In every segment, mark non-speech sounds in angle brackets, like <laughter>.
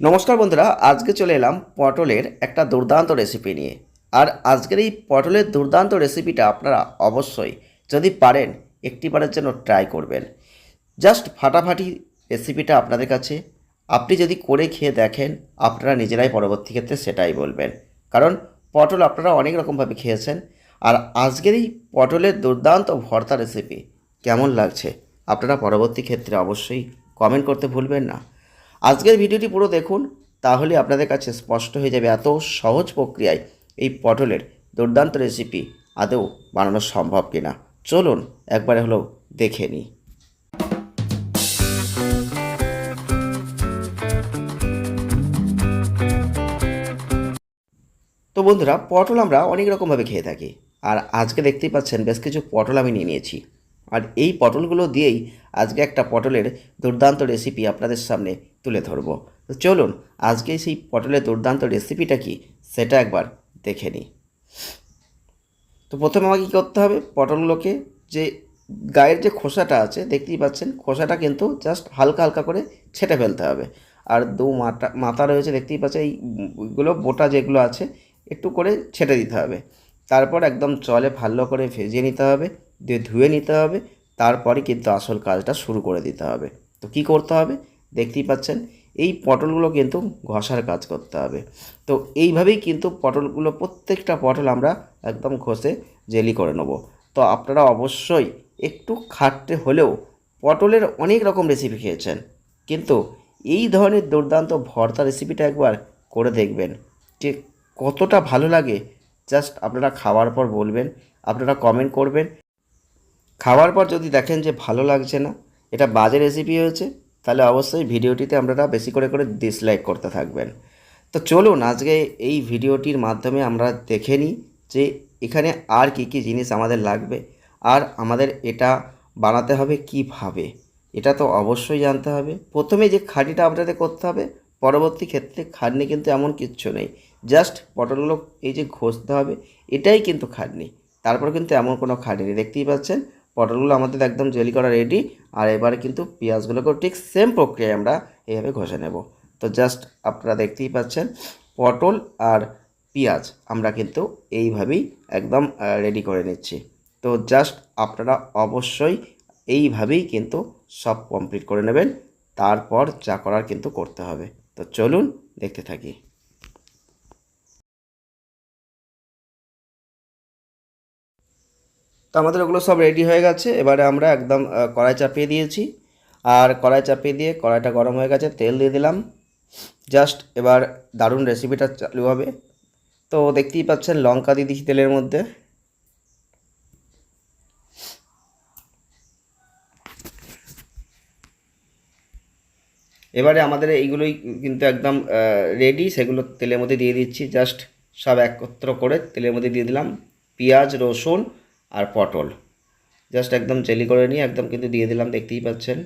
নমস্কার বন্ধুরা, আজকে চলে এলাম পটলের একটা দুর্দান্ত রেসিপি নিয়ে। আর আজকের এই পটলের দুর্দান্ত রেসিপিটা আপনারা অবশ্যই যদি পারেন, একটিবারের জন্য ট্রাই করবেন। জাস্ট ফাটাফাটি রেসিপিটা আপনাদের কাছে। আপনি যদি করে খেয়ে দেখেন, আপনারা নিজেরাই পরবর্তী ক্ষেত্রে সেটাই বলবেন। কারণ পটল আপনারা অনেক রকমভাবে খেয়েছেন। আর আজকের এই পটলের দুর্দান্ত ভর্তা রেসিপি কেমন লাগছে, আপনারা পরবর্তী ক্ষেত্রে অবশ্যই কমেন্ট করতে ভুলবেন না। আজকের ভিডিওটি পুরো দেখুন, তাহলে আপনাদের কাছে স্পষ্ট হয়ে যাবে এত সহজ প্রক্রিয়ায় এই পটলের দুর্দান্ত রেসিপি আদৌ বানানো সম্ভব কিনা। চলুন একবারে হলেও দেখে নিই। তো বন্ধুরা, পটল আমরা অনেক রকমভাবে খেয়ে থাকি, আর আজকে দেখতেই পাচ্ছেন বেশ কিছু পটল আমি নিয়ে নিয়েছি। আর এই পটলগুলো দিয়েই আজকে একটা পটলের দুর্দান্ত রেসিপি আপনাদের সামনে তুলে ধরব। তো চলুন, আজকে সেই পটলের দুর্দান্ত রেসিপিটা কি সেটা একবার দেখে নিই। তো প্রথমে আমাকে কী করতে হবে? পটলগুলোকে যে গায়ের যে খোসাটা আছে, দেখতেই পাচ্ছেন, খোসাটা কিন্তু জাস্ট হালকা হালকা করে ছেটে ফেলতে হবে। আর দু মাথা মাথা রয়েছে, দেখতেই পাচ্ছেন এইগুলো বোটা যেগুলো আছে, একটু করে ছেটে দিতে হবে। তারপর একদম জলে ভালো করে ভেজিয়ে নিতে হবে। দিয়ে ধুয়ে নিতে হবে, তারপরে কিন্তু আসল কাজটা শুরু করে দিতে হবে। তো কি করতে হবে? দেখতেই পাচ্ছেন, এই পটলগুলো কিন্তু ঘষার কাজ করতে হবে। তো এইভাবেই কিন্তু পটলগুলো, প্রত্যেকটা পটল আমরা একদম ঘষে জেলি করে নেব। তো আপনারা অবশ্যই একটু খাটতে হলেও পটলের অনেক রকম রেসিপি খেয়েছেন, কিন্তু এই ধরনের দুর্দান্ত ভর্তা রেসিপিটা একবার করে দেখবেন যে কতটা ভালো লাগে। জাস্ট আপনারা খাওয়ার পর বলবেন, আপনারা কমেন্ট করবেন। খাওয়ার পর যদি দেখেন যে ভালো লাগছে না, এটা বাজে রেসিপি হয়েছে, তাহলে অবশ্যই ভিডিওটিতে আপনারা বেশি করে করে ডিসলাইক করতে থাকবেন। তো চলুন আজকে এই ভিডিওটির মাধ্যমে আমরা দেখে নিই যে এখানে আর কি কি জিনিস আমাদের লাগবে, আর আমাদের এটা বানাতে হবে কীভাবে। এটা তো অবশ্যই জানতে হবে। প্রথমে যে খাঁটিটা আপনাদের করতে হবে, পরবর্তী ক্ষেত্রে খাটনি কিন্তু এমন কিচ্ছু নেই। জাস্ট পটলগুলো এই যে ঘষতে হবে, এটাই কিন্তু খাটনি। তারপর কিন্তু এমন কোনো খাটনি দেখতেই পাচ্ছেন পটলগুলো আমাদের একদম জেলি করা রেডি আর এবারে কিন্তু পেঁয়াজগুলোকেও ঠিক সেম প্রক্রিয়ায় আমরা এইভাবে ঘষে নেব। তো জাস্ট আপনারা দেখতেই পাচ্ছেন, পটল আর পেঁয়াজ আমরা কিন্তু এইভাবেই একদম রেডি করে নিচ্ছি। তো জাস্ট আপনারা অবশ্যই এইভাবেই কিন্তু সব কমপ্লিট করে নেবেন, তারপর যা করার কিন্তু করতে হবে। তো চলুন দেখতে থাকি। তো আমাদের ওগুলো সব রেডি হয়ে গেছে। এবারে আমরা একদম কড়াই চাপিয়ে দিয়েছি। আর কড়াই চাপিয়ে দিয়ে কড়াইটা গরম হয়ে গেছে, তেল দিয়ে দিলাম। জাস্ট এবার দারুণ রেসিপিটা চালু হবে। তো দেখতেই পাচ্ছেন লঙ্কা দিয়ে দিচ্ছি তেলের মধ্যে। এবারে আমাদের এইগুলোই কিন্তু একদম রেডি সেগুলো তেলের মধ্যে দিয়ে দিচ্ছি। জাস্ট সব একত্র করে তেলের মধ্যে দিয়ে দিলাম। পেঁয়াজ, রসুন আর পটল। জাস্ট একদম জেলি করে নিয়ে একদম কিন্তু দিয়ে দিলাম, দেখতেই পাচ্ছেন।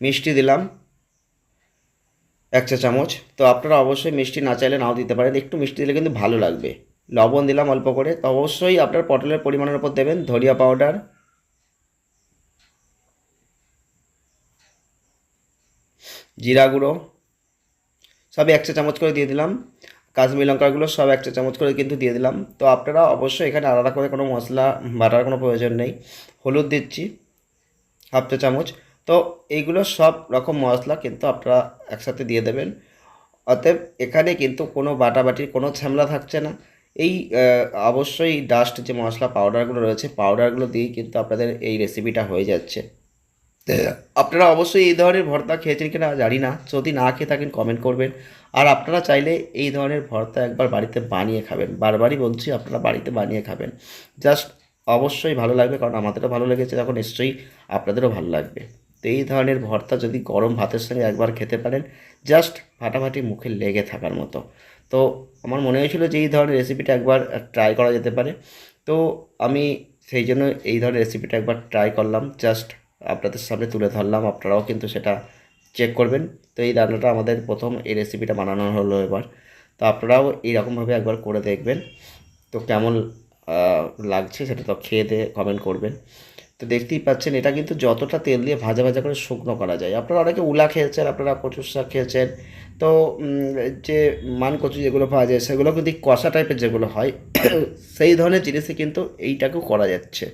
মিষ্টি দিলাম, এক চা চামচ। তো আপনারা অবশ্যই মিষ্টি না চাইলে নাও দিতে পারেন। একটু মিষ্টি দিলে কিন্তু ভালো লাগবে। লবণ দিলাম অল্প করে। তো অবশ্যই আপনার পটলের পরিমাণের উপর দেবেন। ধনিয়া পাউডার জিরা গুঁড়ো সব এক চা চামচ করে দিয়ে দিলাম। কাশ্মীর লঙ্কাগুলো সব এক চা চামচ করে কিন্তু দিয়ে দিলাম। তো আপনারা অবশ্যই এখানে আলাদা করে কোনো মশলা, বাটার কোনো প্রয়োজন নেই। হলুদ দিচ্ছি, হাফ চা চামচ। তো এইগুলো সব রকম মশলা কিন্তু আপনারা একসাথে দিয়ে দেবেন। অতএব এখানে কিন্তু কোনো বাটাবাটির কোনো ঝামেলা থাকছে না। এই অবশ্যই ডাস্ট যে মশলা পাউডারগুলো রয়েছে পাউডারগুলো দিয়েই কিন্তু আপনাদের এই রেসিপিটা হয়ে যাচ্ছে। আপনারা অবশ্যই এই ধরনের ভর্তা খেয়েছেন কিনা জানি না। যদি না খেয়ে থাকেন কমেন্ট করবেন। আর আপনারা চাইলে এই ধরনের ভর্তা একবার বাড়িতে বানিয়ে খাবেন। বারবারই বলছি, আপনারা বাড়িতে বানিয়ে খাবেন। জাস্ট অবশ্যই ভালো লাগবে, কারণ আমাদেরও ভালো লেগেছে তখন নিশ্চয়ই আপনাদেরও ভালো লাগবে। তো এই ধরনের ভর্তা যদি গরম ভাতের সঙ্গে একবার খেতে পারেন জাস্ট ফাটাফাটি মুখে লেগে থাকার মতো। তো আমার মনে হয়েছিল যে এই ধরনের রেসিপিটা একবার ট্রাই করা যেতে পারে। তো আমি সেই জন্য এই ধরনের রেসিপিটা একবার ট্রাই করলাম। জাস্ট আপনাদের সামনে তুলে ধরলাম, আপনারাও কিন্তু সেটা চেক করবেন। তো এই রান্নাটা আমাদের প্রথম এই রেসিপিটা বানানো হলো এবার। তো আপনারাও এইরকমভাবে একবার করে দেখবেন। তো কেমন লাগছে সেটা তো খেয়ে দিয়ে কমেন্ট করবেন। তো দেখতেই পাচ্ছেন, এটা কিন্তু যতটা তেল দিয়ে ভাজা ভাজা করে শুকনো করা যায়। আপনারা অনেকে উলা খেয়েছেন, আপনারা কচুর শাক খেয়েছেন। তো যে মান কচু যেগুলো পাওয়া যায়, সেগুলো কিন্তু কষা টাইপের যেগুলো হয়, <coughs> সেই ধরনের জিনিসই কিন্তু এইটাকেও করা যাচ্ছে।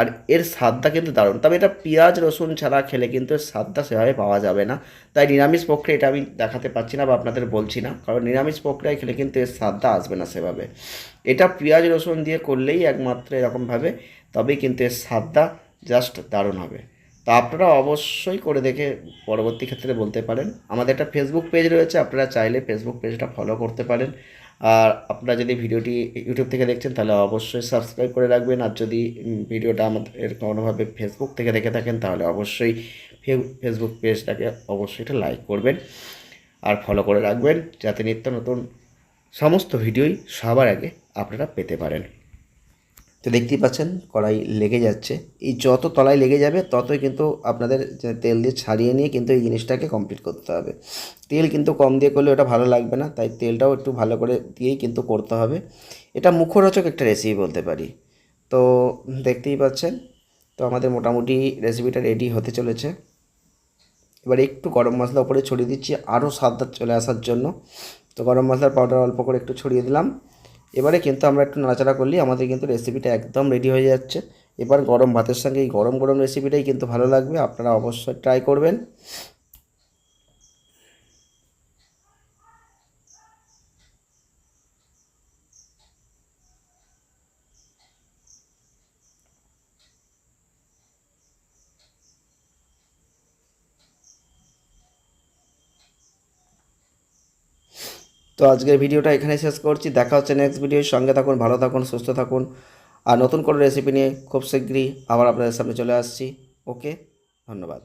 আর এর স্বাদটা কিন্তু দারুণ। তবে এটা পেঁয়াজ, রসুন ছাড়া খেলে কিন্তু স্বাদটা সেভাবে পাওয়া যাবে না। তাই নিরামিষ পক্ষে এটা আমি দেখাতে পাচ্ছি না বা আপনাদের বলছি না। কারণ নিরামিষ প্রক্রিয়ায় খেলে কিন্তু এর স্বাদটা আসবে না সেভাবে। এটা পেঁয়াজ, রসুন দিয়ে করলেই একমাত্র এরকমভাবে, তবেই কিন্তু এর স্বাদটা জাস্ট দারুণ হবে। তো আপনারা অবশ্যই করে দেখে পরবর্তী ক্ষেত্রে বলতে পারেন। আমাদের একটা ফেসবুক পেজ রয়েছে, আপনারা চাইলে ফেসবুক পেজটা ফলো করতে পারেন। আর আপনারা যদি ভিডিওটি ইউটিউব থেকে দেখছেন, তাহলে অবশ্যই সাবস্ক্রাইব করে রাখবেন। আর যদি ভিডিওটা আমাদের কোনোভাবে ফেসবুক থেকে দেখে থাকেন, তাহলে অবশ্যই ফেসবুক পেজটাকে অবশ্যই এটা লাইক করবেন। আর ফলো করে রাখবেন, যাতে নিত্য নতুন সমস্ত ভিডিওই সবার আগে আপনারা পেতে পারেন। তো দেখতেই পাচ্ছেন, কড়াই লেগে যাচ্ছে। এই যত তলায় লেগে যাবে, ততই কিন্তু আপনাদের তেল দিয়ে ছাড়িয়ে নিয়ে কিন্তু এই জিনিসটাকে কমপ্লিট করতে হবে। তেল কিন্তু কম দিয়ে করলে ওটা ভালো লাগবে না, তাই তেলটাও একটু ভালো করে দিয়েই কিন্তু করতে হবে। এটা মুখরোচক একটা রেসিপি বলতে পারি। তো দেখতেই পাচ্ছেন, তো আমাদের মোটামুটি রেসিপিটা রেডি হতে চলেছে। এবার একটু গরম মশলা উপরে ছড়িয়ে দিচ্ছি, আরও স্বাদটা চলে আসার জন্য। তো গরম মশলার পাউডার অল্প করে একটু ছড়িয়ে দিলাম। এবারে কিন্তু আমরা একটু নাড়াচাড়া করলেই আমাদের কিন্তু রেসিপিটা একদম রেডি হয়ে যাচ্ছে। এবার গরম ভাতের সঙ্গে এই গরম গরম রেসিপিটাই কিন্তু ভালো লাগবে। আপনারা অবশ্যই ট্রাই করবেন। তো আজকের ভিডিওটা এখানে শেষ করছি। দেখা হচ্ছে নেক্সট ভিডিওর সঙ্গে থাকুন, ভালো থাকুন, সুস্থ থাকুন। আর নতুন কোনো রেসিপি নিয়ে খুব শীঘ্রই আবার আপনাদের সামনে চলে আসছি। ওকে ধন্যবাদ।